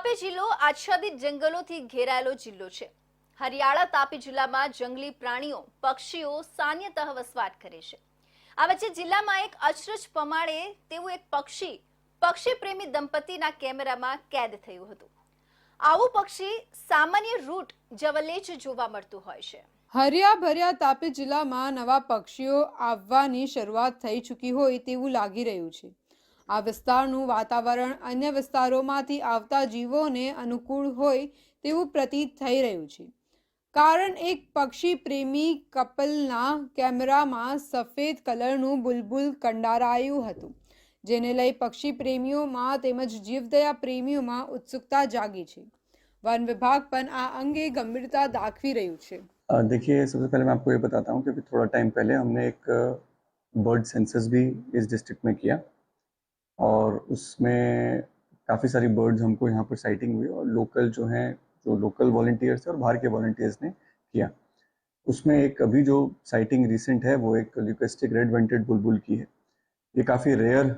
તાપી જિલ્લો આચ્છાદિત જંગલોથી ઘેરાયેલો જિલ્લો છે. હરિયાળા તાપી જિલ્લામાં જંગલી પ્રાણીઓ, પક્ષીઓ સાન્યતઃ વસવાટ કરે છે. આ વચ્ચે જિલ્લામાં એક અચરજ પમાડે તેવું એક પક્ષી પક્ષી પ્રેમી દંપતીના કેમેરામાં કેદ થયું હતું. આવું પક્ષી સામાન્ય રૂટ જવલ્લે જ જોવા મળતું હોય છે. હર્યાભર્યા તાપી જિલ્લામાં નવા પક્ષીઓ આવવાની શરૂઆત થઈ ચૂકી હોય તેવું લાગી રહ્યું છે. આ વિસ્તારનું વાતાવરણ અન્ય વિસ્તારોમાંથી આવતા જીવોને અનુકૂળ હોય તેવું પ્રતીત થઈ રહ્યું છે કારણ એક પક્ષી પ્રેમી કપલના કેમેરામાં સફેદ કલરનું બુલબુલ કંડારાયું હતું જેને લઈ પક્ષી પ્રેમીઓમાં તેમજ જીવદયા પ્રેમીઓમાં ઉત્સુકતા જાગી છે વન વિભાગ પણ આ અંગે ગંભીરતા દાખવી રહ્યું છે अ, देखिए सबसे पहले मैं आपको ये बताता हूँ कि अभी थोड़ा टाइम पहले हमने एक बर्ड सेंसस भी इस डिस्ट्रिक्ट में किया और उसमें काफ़ी सारी बर्ड्स हमको यहाँ पर साइटिंग हुई और लोकल जो हैं, जो लोकल वॉल्टियर्स थे और बाहर के वॉल्टियर्स ने किया। उसमें एक अभी जो साइटिंग रिसेंट है, वो एक ल्यूकेस्टिक रेड वेंटेड बुलबुल की है। ये काफ़ी रेयर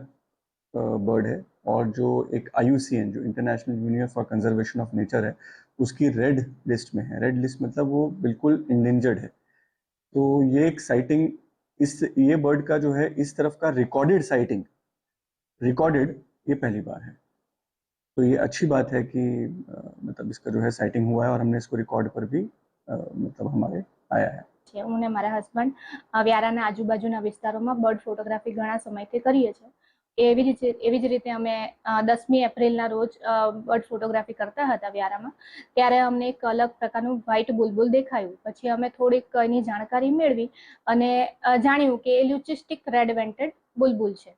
बर्ड है और जो एक आईयूसीएन जो international union for conservation of nature है, उसकी रेड लिस्ट में है। रेड लिस्ट मतलब वो बिल्कुल इंडेंजर्ड है। तो ये एक साइटिंग इस, ये बर्ड का जो है, इस तरफ़ का रिकॉर्डेड साइटिंग रिकॉर्डेड ये पहली बार है तो ये अच्छी बात है कि अ, मतलब इसका जो है साइटिंग हुआ है और हमने इसको रिकॉर्ड पर भी अ, मतलब हमारे आया है છે હું ને મારા હસબન્ડ વ્યારાના આજુબાજુના વિસ્તારોમાં બર્ડ ફોટોગ્રાફી ઘણા સમયથી કરીએ છીએ એવી રીતે એવી જ રીતે અમે દસમી એપ્રિલના રોજ બર્ડ ફોટોગ્રાફી કરતા હતા વ્યારામાં ત્યારે અમને એક અલગ પ્રકારનું વ્હાઇટ બુલબુલ દેખાયું પછી અમે થોડીક એની જાણકારી મેળવી અને અ, જાણ્યું કે એ લ્યુચિસ્ટિક રેડ વેન્ટેડ બુલબુલ છે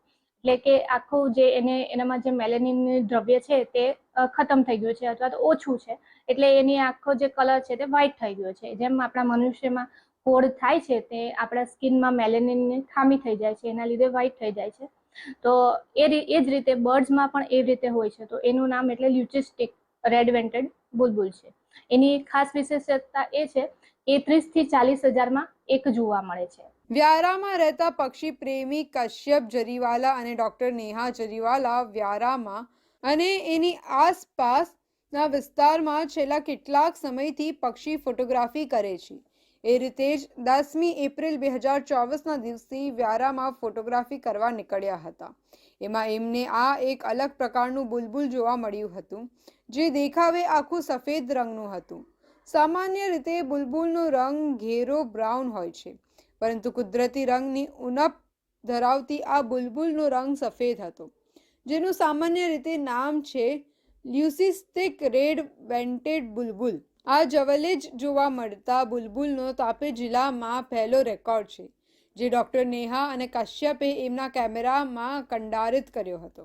એટલે કે આખું જે એને, એનામાં જે મેલેનિન દ્રવ્ય છે તે ખતમ થઈ ગયું છે અથવા તો ઓછું છે. એટલે એની આખો જે કલર છે તે વ્હાઇટ થઈ ગયો છે. જેમ આપણા મનુષ્યમાં કોડ થાય છે તે આપણા સ્કિનમાં મેલેનિનની ખામી થઈ જાય છે, એના લીધે વ્હાઇટ થઈ જાય છે. તો એ એ જ રીતે બર્ડ્સમાં પણ એવી રીતે હોય છે. તો એનું નામ એટલે લ્યુચિસ્ટિક રેડ વેન્ટેડ બુલબુલ છે. એની ખાસ વિશેષતા એ છે કે ત્રીસથી ચાલીસ હજારમાં એક જોવા મળે છે. વ્યારામાં રહેતા પક્ષી પ્રેમી કશ્યપ જરીવાલા અને ડોક્ટર નેહા જરીવાલા વ્યારામાં અને એની આસપાસના વિસ્તારમાં છેલ્લા કેટલાક સમયથી પક્ષી ફોટોગ્રાફી કરે છે. એ રીતે જ દસમી એપ્રિલ બે હજાર ચોવીસના દિવસે વ્યારામાં ફોટોગ્રાફી કરવા નીકળ્યા હતા. એમાં એમને આ એક અલગ પ્રકારનું બુલબુલ જોવા મળ્યું હતું, જે દેખાવે આખું સફેદ રંગનું હતું. સામાન્ય રીતે બુલબુલનો રંગ ઘેરો બ્રાઉન હોય છે. પરંતુ કુદરતી રંગની ઉણપ ધરાવતી આ બુલબુલનો રંગ સફેદ હતો, જેનું સામાન્ય રીતે નામ છે લ્યુસિસ્ટિક રેડ વેન્ટેડ બુલબુલ. આ જવલે જ જોવા મળતા બુલબુલનો તાપે જિલ્લામાં પહેલો રેકોર્ડ છે, જે ડૉક્ટર નેહા અને કશ્યપે એમના કેમેરામાં કંડારિત કર્યો હતો.